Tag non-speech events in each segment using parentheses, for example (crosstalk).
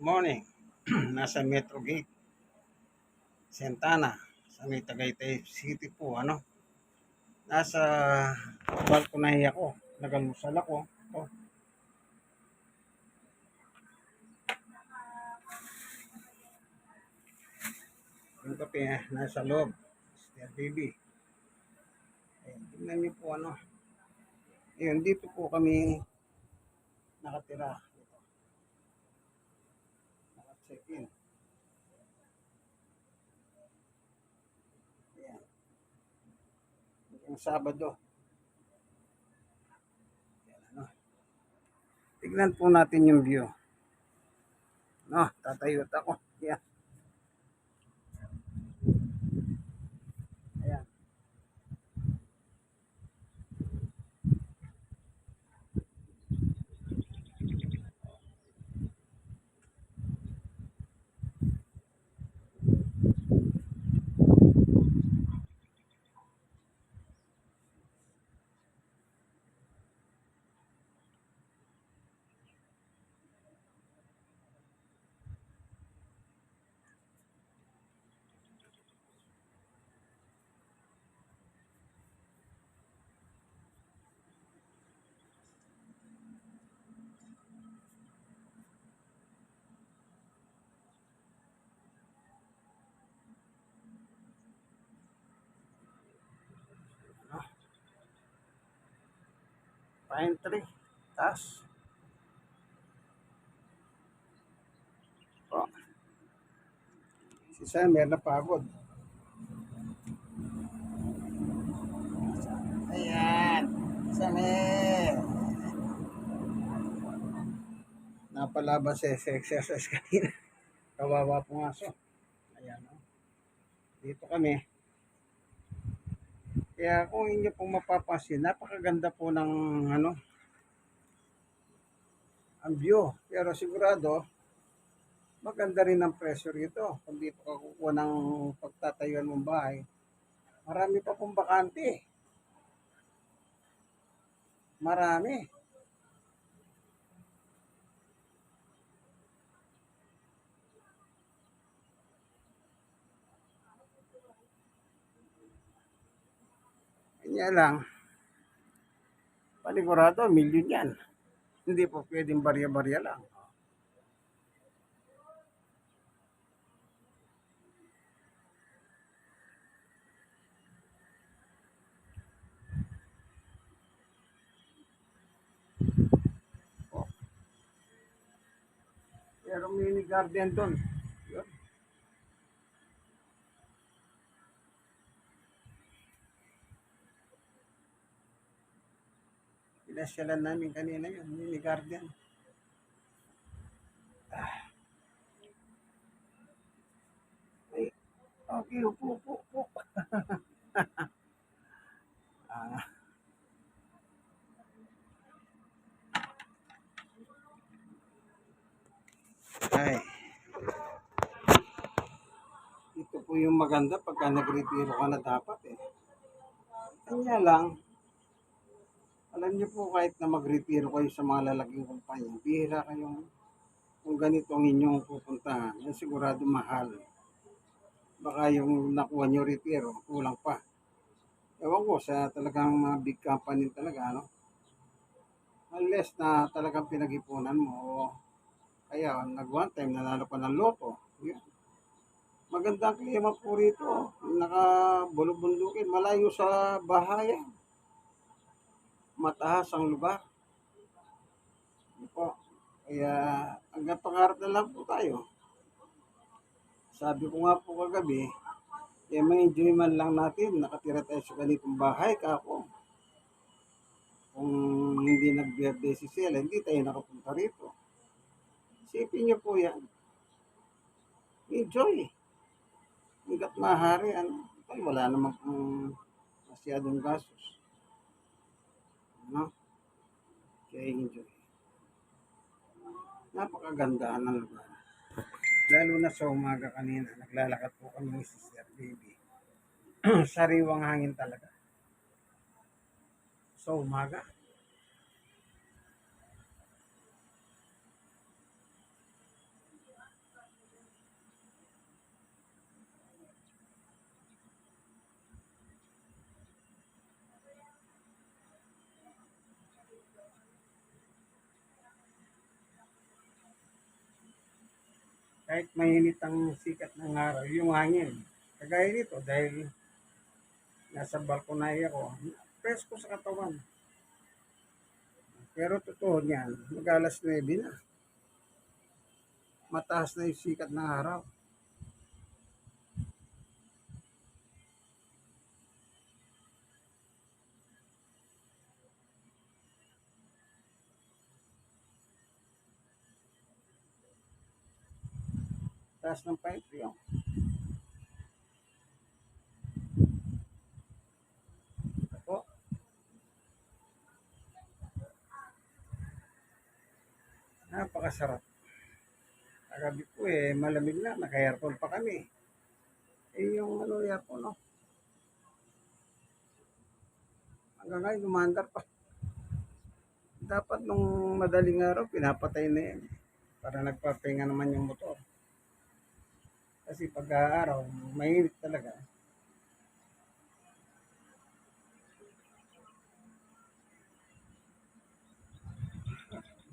morning. (clears throat) Nasa Metro Gate. Santana. Sa may Tagaytay City po, ano. Nasa balcony ako. Nagalusal ako. Oh. Yung kape, eh, nasa loob. Mr. Baby. Ayan, tingnan niyo po ano. Ayun, dito po kami nakatira. Dito. Naka-check in. Ayan. Yung Sabado. Ayan, ano. Tignan po natin yung view. No, tatayot ako. Ayan. 93. Taas. Oh. Si Samer napagod. Ayan. Samer. Napalaban sa exercise kanina. Kawawa pumasok. Ayan. Oh. Dito kami. Kaya kung inyo pong mapapansin, napakaganda po ng ano, ang view. Pero sigurado, maganda rin ang presyo rito. Kung dito ka kukuha ng pagtatayuan mong bahay, marami pa pong bakante. Marami. Kanya lang, panigurado, milyon yan. Hindi po pwedeng barya-barya lang. Oh. Pero mini garden doon. Pinasyalan namin kanina yun, mini garden. Ah. Ay, okay, upo, upo, upo. (laughs) ah. Ay. Ito po yung maganda pagka nag-retiro ka na dapat eh. Kanya lang, alam niyo po kahit na mag-retiro kayo sa mga lalaking kumpanya, bihira kayong kung ganito ang inyong pupuntahan, yan sigurado mahal. Baka yung nakuha niyo retiro, kulang pa. Ewan ko sa talagang mga big company talaga, ano? Unless na talagang pinag-ipunan mo o kaya nag one time nanalo pa ng loto. Yun. Magandang klima po rito. Nakabulubundukin. Malayo sa bahayan. Mataas ang lugar. Yun po. Kaya hanggang pangarap na lang po tayo. Sabi ko nga po kagabi, eh may enjoy man lang natin. Nakatira tayo sa ganitong bahay kako. Kung hindi nag-birthday si Sela, hindi tayo nakapunta rito. Isipin niyo po yan. Enjoy. Hanggat maaari, ano, wala namang um, masyadong gastos. Ano? Kaya enjoy. Napakaganda ng lugar. Lalo na sa umaga kanina, naglalakad po kami ni Sister Baby. (clears throat) Sariwang hangin talaga. Sa umaga. Kahit mainit ang sikat ng araw, yung hangin. Kagaya nito, dahil nasa balkonaya ako, presko sa katawan. Pero totoo niyan, mag alas 9 na. Mataas na yung sikat ng araw. Taas ng pipe yun. Napakasarap. Kagabi po eh, malamig na, naka-aircon pa kami. Eh yung ano, aircon, no? Hanggang ngayon, lumandar pa. Dapat nung madaling araw, pinapatay na yan. Para nagpapahinga naman yung motor. Kasi pag araw, mainit talaga.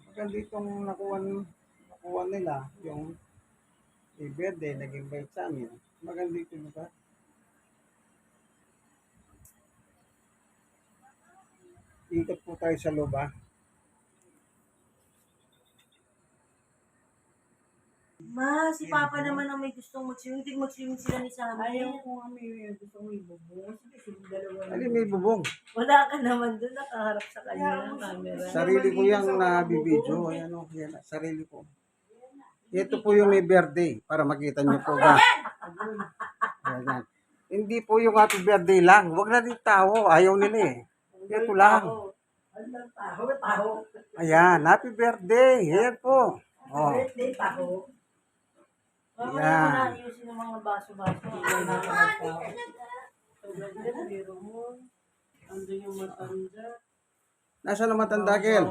Maganda itong nakuha, nakuha nila, yung i-birthday, nag-invite sa amin. Maganda ito lugar. Ikot po tayo sa loob Ma, si Papa naman ang may gustong mag-swimming. Hindi mag-swimming sila ni Sammy. Ayaw ko nga may gusto mo ibubong. Sige, sige, dalawa. Alin may bubong. Wala ka naman doon, nakaharap sa kanya ng camera. Sarili ko yung nabibidyo. Ayan o, yan, sarili ko. Ito po yung may birthday para makita niyo po ba. Ayan. Hindi po yung happy birthday lang. Huwag na din tao. Ayaw nila eh. Ito lang. Ano. Ayan, happy birthday. Ayan po. Oh. Birthday taho. Yan. na ayusin ng mga baso-baso. Andun yung matanda. Nasaan ang matanda, Kel?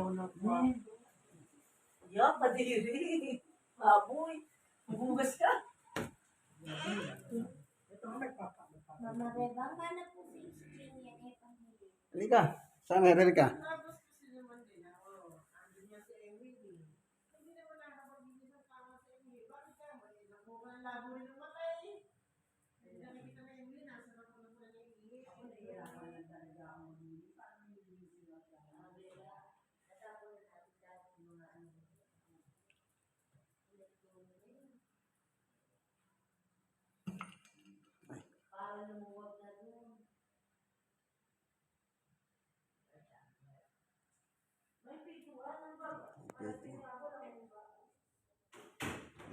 Ya, kadiri. Baboy. Magugas ka. Mama Rebang, paano po sa screen yan eh? Halika. Saan nga, halika.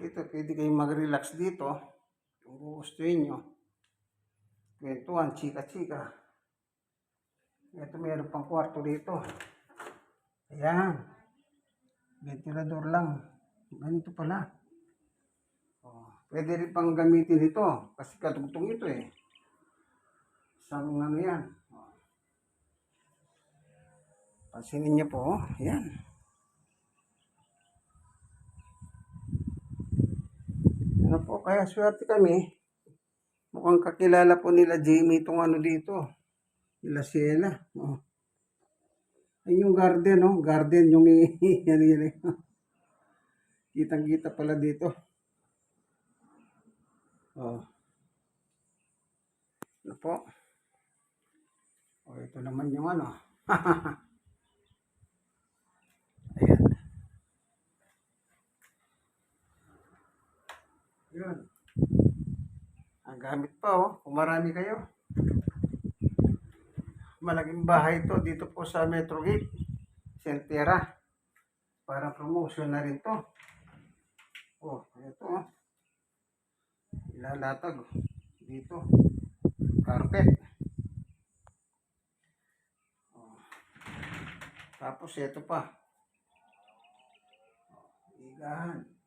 Ito, pwede kayong mag-relax dito. Kung gugustuhin nyo. Kwentuhan, chika-chika. Ito, meron pang kwarto dito. Ayan. Ventilador lang. Ganito pala. Oh, pwede rin pang gamitin ito. Kasi katugtong ito eh. Isang ano yan. Oh. Pansinin niyo po. oh. Ayan. Ano po, kaya swerte kami. Mukhang kakilala po nila Jamie itong ano dito. Nila Siena. Oh. Ay yung garden, no? Garden, yung (laughs) yan, yan. Kitang-kita pala dito. Oh. Ano po? Oh, ito naman yung ano. (laughs) Ayan. Yun. Ang gamit pa oh, kung marami kayo. Malaking bahay to dito po sa Metro Gate, Sentera. Para promotion na rin to. Oh, ito oh. Ilalatag oh. dito. Carpet. Oh. Tapos ito pa. Oh, Igahan.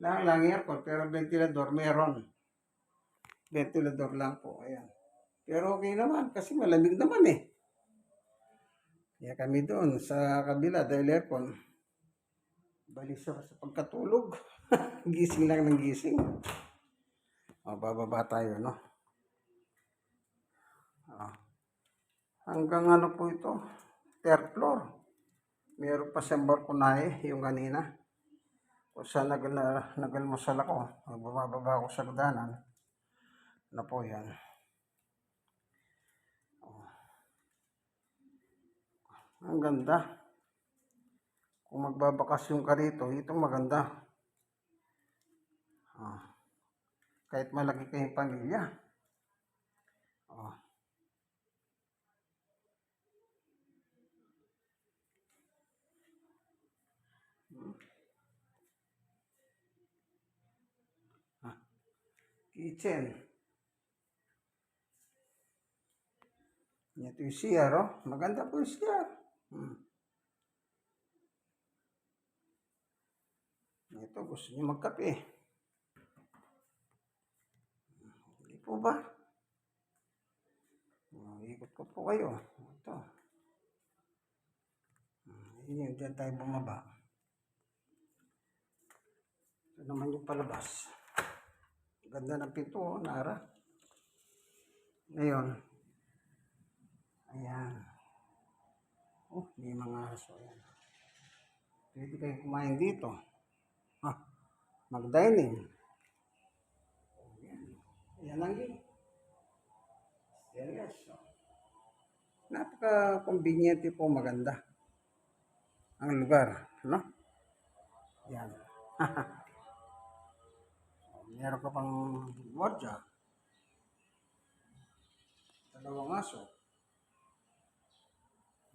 Lang lang aircon, pero ventilador meron. Ventilador lang po, ayan. Pero okay naman, kasi malamig naman eh. Kaya kami doon sa kabila dahil aircon. Balisa sa pagkatulog. (laughs) gising lang ng gising. O, bababa tayo, no? O. Hanggang ano po ito? Third floor. Meron pa siyang balkonahe, yung kanina. Kung saan nag, na, nag-almusal ako, bumababa ako sa gdanan. Ano po yan? Oh. Ang ganda. Kung magbabakasyon ka rito, ito maganda. Ah. Kahit malaki kayong pamilya. Oh. Kitchen. Ito yung CR, oh. Maganda po yung CR. Hmm. Ito, gusto niyo magkape. Hindi po ba? Oh, ikot ko po kayo. Ito. Hmm, Yun, dyan tayo bumaba. Ito naman yung palabas. Ganda ng pinto, oh, Nara. Ngayon, ayan. Oh, may mga aso. Ayan. Pwede kayo kumain dito. Ah, mag-dining. Ayan. Ayan lang din. Seryoso. Napaka-convenient po maganda. Ang lugar, no? Yan. (laughs) Meron ka pang gwardiya. Dalawang aso.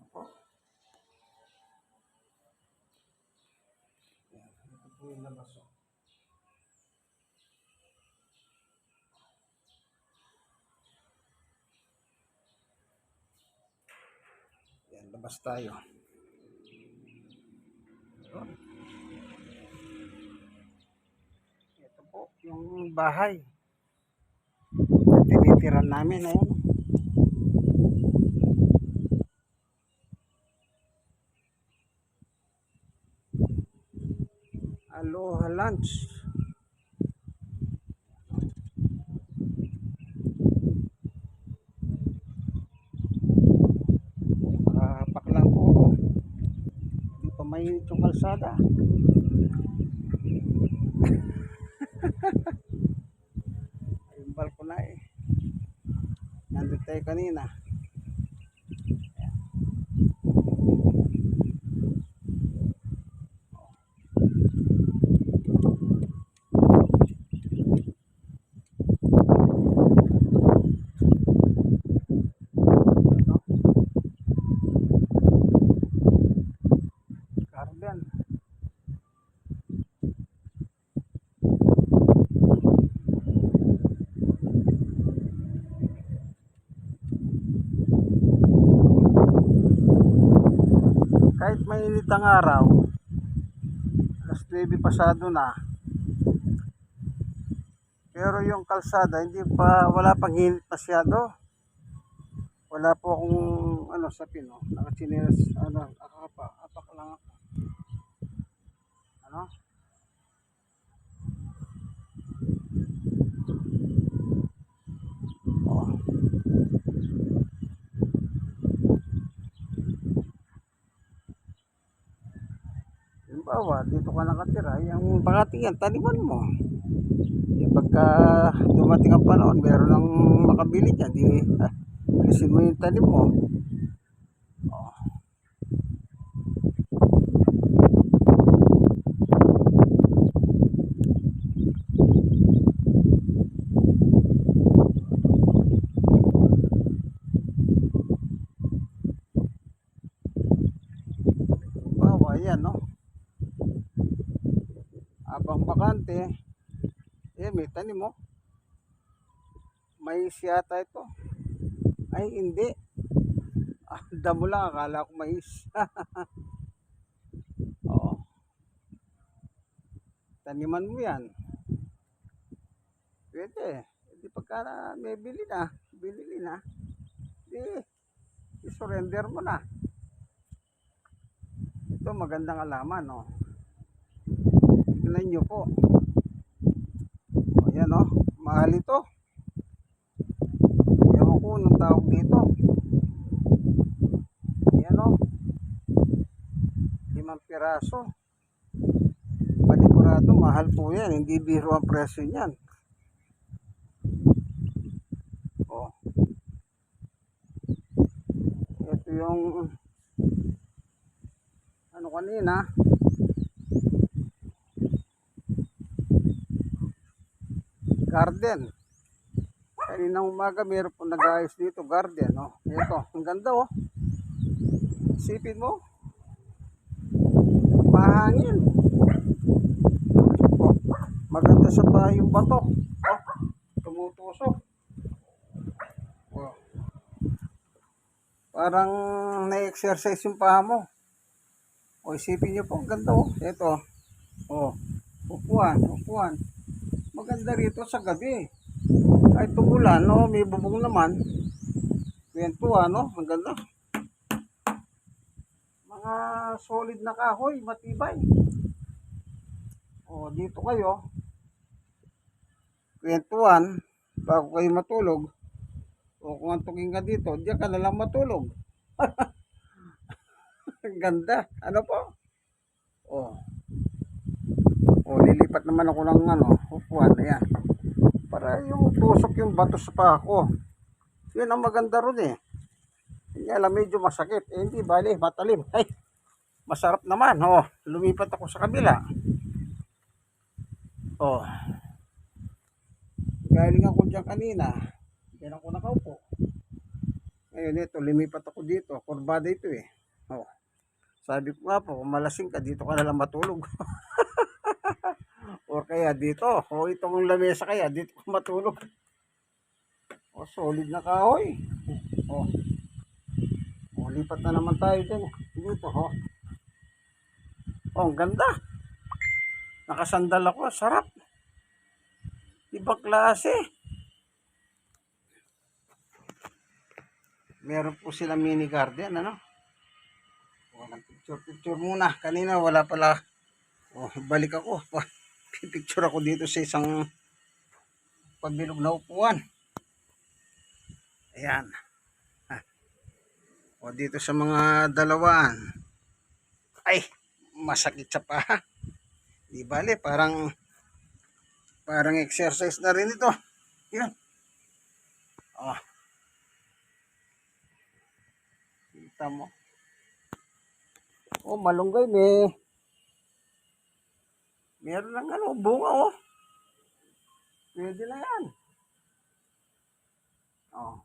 Ako. Yan. Ito po yung labas. Yan, labas tayo. Ito po, yung bahay. Na tinitiran namin, ayun. Aloha lunch. Nakapak lang po. Hindi pa may yung kalsada. Yung balko na eh. Nandun tayo kanina. Garden. Kahit mainit ang araw, alas 9 pasado na, pero yung kalsada, hindi pa, wala pang init masyado. Wala po akong, ano, sa pino, nakachinelas, ano, akapa, apak lang. Ano? Halimbawa, dito ka nakatira, yung bakati yan, mo. Yung pagka dumating ang panahon, meron ng makabili niya, di ah, alisin mo yung tanim mo. Oh. No? Bakante, eh, may tanim mo. Mais yata ito. Ay, hindi. Ah, (laughs) damo lang, akala ko mais. (laughs) Oo. Taniman mo yan. Pwede. Hindi pagka may bili na, bilili na, di, i-surrender mo na. Ito magandang alaman, no? Tignan nyo po. O, yan, no? Mahal ito. Ewan ko anong tawag dito. Yan, no? Limang piraso. Panigurado, mahal po yan. Hindi biro ang presyo niyan. Oh. Ito yung ano kanina. Garden. Kaninang umaga meron po nag-ayos dito garden. Oh. Ito, ang ganda oh. Sipin mo. Mahangin. Oh, maganda sa bahay yung bato. Oh, tumutusok. Oh. Parang na-exercise yung paa mo. O isipin niyo po, ang ganda oh. Ito. Oh, upuan, upuan. Maganda rito sa gabi. Kahit tumulan, no, may bubong naman. Kwentuhan, no, ang ganda. Mga solid na kahoy, matibay. O, dito kayo. Kwentuhan, bago kayo matulog. O kung antugin ka dito, diyan ka na lang matulog. (laughs) Ang ganda. Ano po? O. O, lilipat naman ako ng ano, upuan. Ayan. Para yung tusok yung bato sa paa ko. Yun ang maganda ron eh. Hindi alam, medyo masakit. Eh, hindi, bali, matalim. Ay, masarap naman. Oh, lumipat ako sa kabila. Oh. Galing ako dyan kanina. Diyan ako nakaupo. Ngayon ito, lumipat ako dito. Kurbada ito eh. Oh. Sabi ko nga po, kung malasing ka, dito ka na lang matulog. (laughs) o kaya dito. O itong lamesa kaya, dito ka matulog. O, solid na kahoy. O. O, lipat na naman tayo dyan. Dito, ho. O, ang ganda. Nakasandal ako, sarap. Ibang klase. Meron po sila mini garden, ano? O, picture-picture muna. Kanina wala pala. O, balik ako. Pipicture ako dito sa isang pagbilog na upuan. Ayan. Ah. O dito sa mga dalawaan. Ay, masakit sa paha. Di bale, parang parang exercise na rin ito. Yan. Oh. Kita mo. Oh, malunggay may meron lang ano, bunga oh. Pwede na yan. Oh.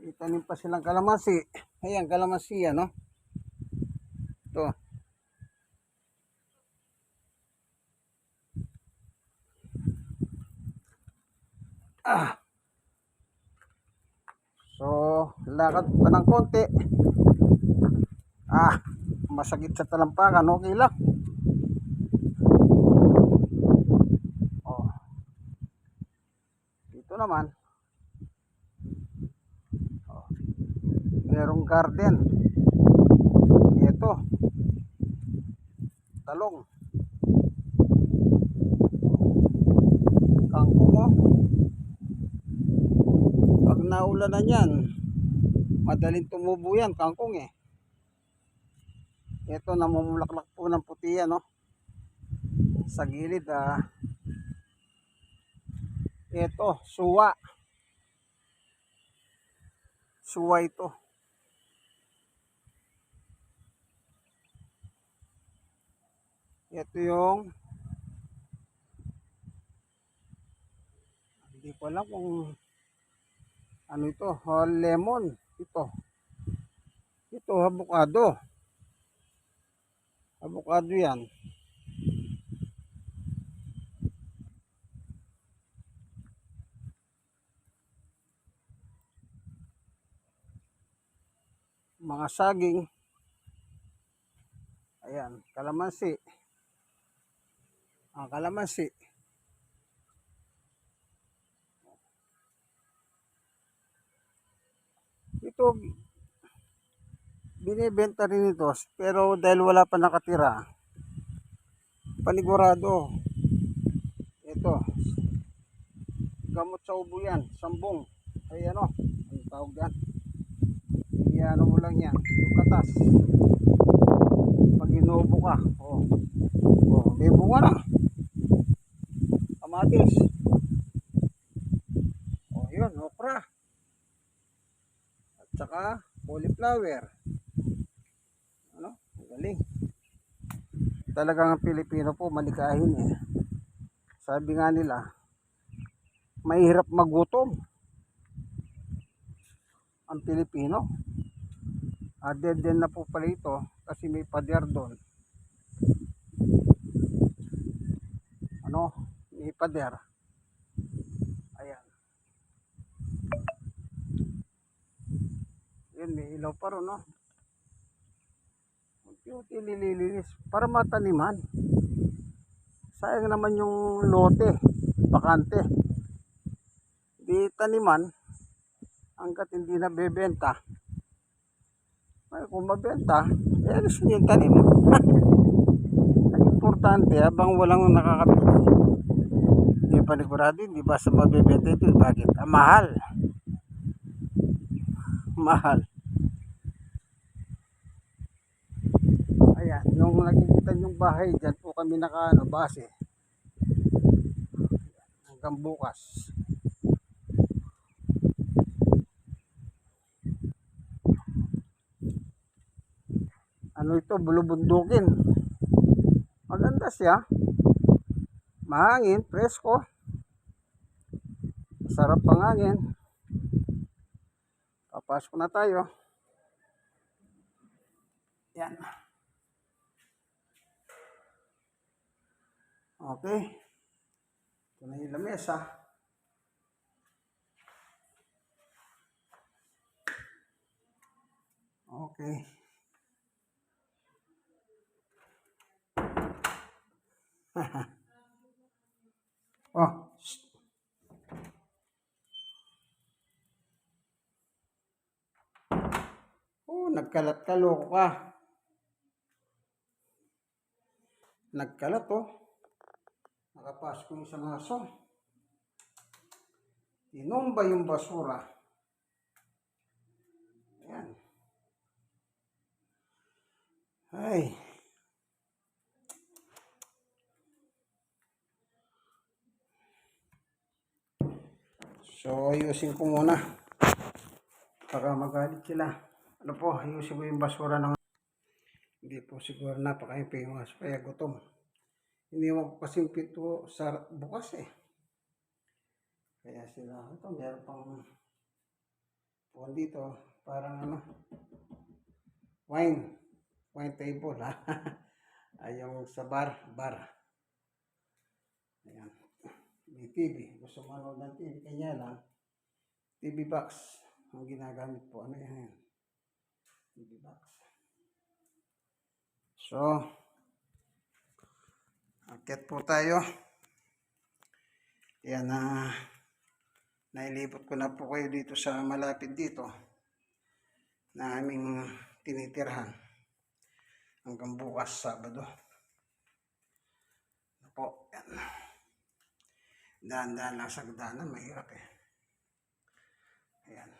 Itanim pa silang kalamansi. Ayan, kalamansi yan, no? Ito. Ah. So, lakad pa ng konti. Ah, masakit sa talampakan, okay lang. Oh. Dito naman. Oh. Merong garden. Ito. Talong. Kangkong oh. Pag naulan na yan, madaling tumubo yan, kangkong eh. Ito, namumulaklak po ng puti yan, no? Sa gilid, ah. Ito, suwa. Suwa ito. Ito yung hindi ko alam kung ano ito, oh, lemon. Ito. Ito, avocado. Avocado yan. Mga saging. Ayan, kalamansi. Ang kalamansi. Ito, binibenta rin ito pero dahil wala pa nakatira panigurado ito gamot sa ubo yan sambong ay ano ang tawag yan iano mo lang yan yung katas pag inubo ka oh, oh May bunga na. Kamatis. O, yun, okra. At saka, cauliflower. Ano? Galing. Talagang ang Pilipino po, malikahin eh. Sabi nga nila, mahirap magutom ang Pilipino. Ah, dead din na po pala ito kasi may pader doon. Ano? May pader. Ayan. Yun, may ilaw pa ron, no? Unti-unti nililinis para mataniman. Sayang naman yung lote, bakante. Di taniman, hanggat hindi na bebenta. Ay, kung mabenta, eh, alis na yung tanim. (laughs) Ang importante, habang walang nakakabili. Hindi panigurado, hindi ba sa mabebenta ito? Bakit? Ah, mahal. (laughs) Mahal. Ayan, yung nakikita yung bahay, dyan po kami naka, ano, base. Hanggang bukas. Ano ito, bulubundukin. Maganda siya. Mahangin, presko. Sarap pang hangin. Papasok na tayo. Yan. Okay. Ito na yung lamesa. Okay. (laughs) Oh. Oh, nagkalat-kaloko ka. Nagkalat oh. Nakapasok yung isang aso. Inomba yung basura. Ayan. Ay. So, ayusin ko muna. Baka magalit sila. Ano po, ayusin ko yung basura ng... Hindi po siguro napaka-MP yung aso, kaya gutom. Iniwan ko kasi yung pinto sa bukas eh. Kaya sila, ito, meron pang puwan dito. Parang ano, wine. Wine table (laughs) ha. Ay, yung sa bar, bar. Ayan. May TV. Gusto manood ng TV. Kanya lang, TV box ang ginagamit po. Ano yan? TV box. So, akit po tayo. Yan na nailipot ko na po kayo dito sa malapit dito na aming tinitirhan hanggang bukas Sabado. Ano po, yan. Dahan-dahan lang sa gdanan, mahirap eh. Ayan.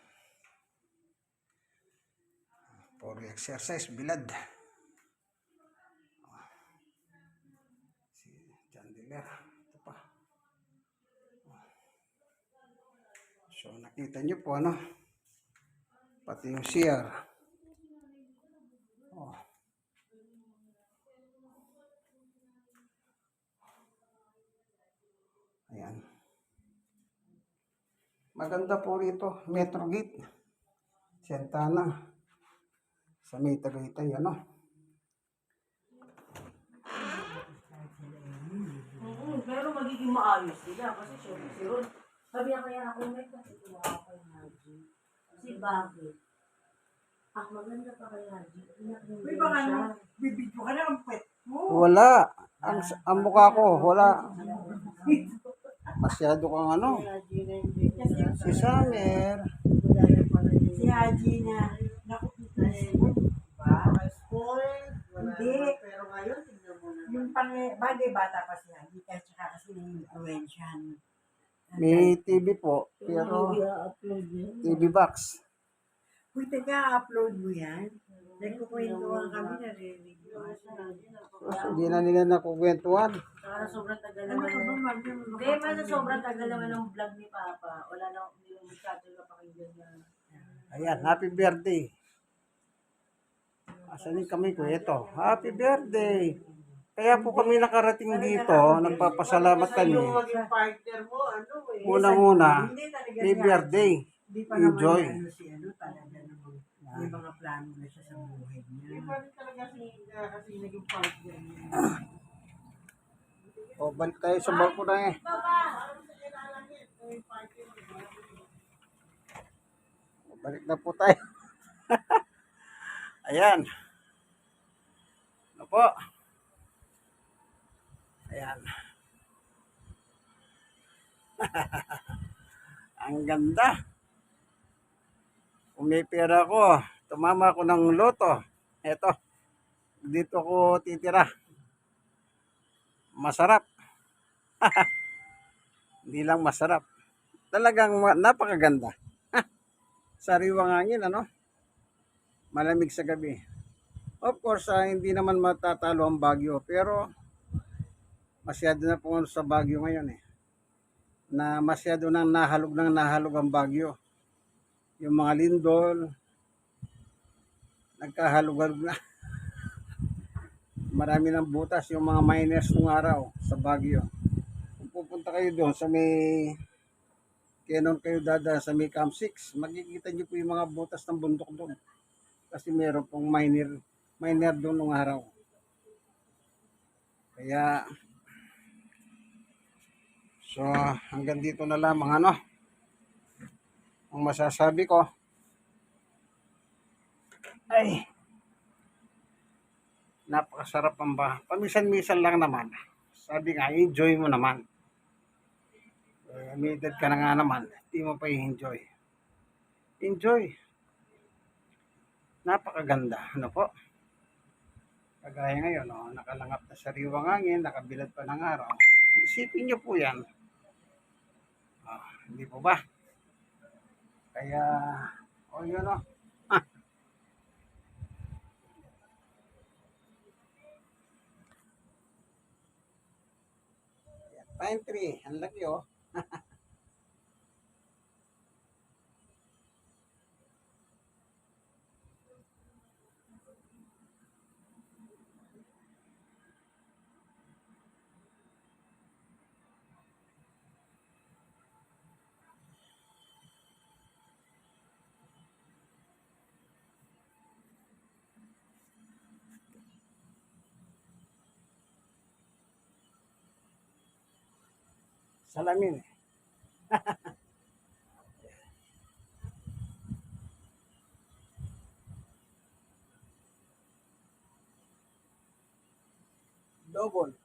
For exercise, bilad. Si Chandelier. Ito pa. So, nakita nyo po, ano? Pati yung CR. Oh. Ayan. Maganda po rito, Metro Gate. Sentana. Sa may Tagaytay, ano? Oo, pero magiging maayos sila kasi syempre si Ron. Sabi niya kaya ako may kasi tumawa kay Haji. Kasi bakit? Ah, maganda pa kay Haji. Uy, baka ano, bibidyo ka na ang pet mo. Wala. Ang, ang mukha ko, wala. Masyado kang ano. Si Samer. Si Haji na, hindi. Pero ngayon, tingnan mo na. Yung pang, bagay bata pa si Haji, kaya tsaka kasi Uy, teka, upload mo yan. Nagkukwentuhan kami, narinig ko. So, hindi na nila nakukwentuhan. Saka sobrang tagal Ano naman. na-? Hindi, man sa sobrang tagal naman ng vlog ni Papa. Wala na, hindi mo masyado napakinggan na. Ayan, happy birthday. Asan yung kamay ko? Ito, happy birthday. Kaya po kami nakarating dito, nagpapasalamat kami. maging partner mo, ano eh. Unang-una, may birthday. Hindi pa Enjoy. May mga plano na siya sa buhay niya. Hindi pa rin talaga si, kasi naging partner niya. O, balik tayo sa balko na eh. O, Balik na po tayo. (laughs) Ayan. Ano po? Ayan. (laughs) Ang ganda. Kung may pera ko, tumama ako ng loto. Eto. Dito ko titira. Masarap. (laughs) Hindi lang masarap. Talagang napakaganda. (laughs) Sariwang hangin, ano? Malamig sa gabi. Of course, ah, hindi naman matatalo ang Bagyo, pero masyado na po sa Bagyo ngayon eh. Na masyado nang nahalog nang nahalog ang Bagyo. Yung mga lindol, nagkahalog-halog na. Marami ng butas yung mga miners nung araw sa Baguio. Kung pupunta kayo doon sa may Kenon kayo dada sa may Camp 6, makikita niyo po yung mga butas ng bundok doon. Kasi meron pong miner, miner doon nung araw. Kaya, so hanggang dito na lamang ano, ang masasabi ko, ay, napakasarap ang ba. Paminsan-minsan lang naman. Sabi nga, enjoy mo naman. Eh, edad ka na nga naman, hindi mo pa i-enjoy. Enjoy. Napakaganda. Ano po? Kagaya ngayon, oh, nakalangap na sariwang hangin, nakabilad pa ng araw. Isipin niyo po yan. Ah, hindi po ba? Kaya, o oh, yun o. Pine tree, ang laki oh. (laughs) Salamin eh. (laughs) Double.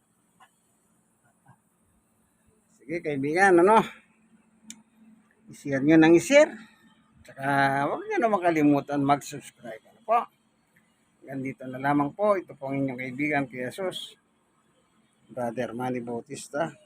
Sige kaibigan, ano? I-share nyo ng i-share. Tsaka huwag nyo na makalimutan mag-subscribe. Ano po? Ganito na lamang po. Ito po ang inyong kaibigan, Kuya Sus. Brother Manny Bautista.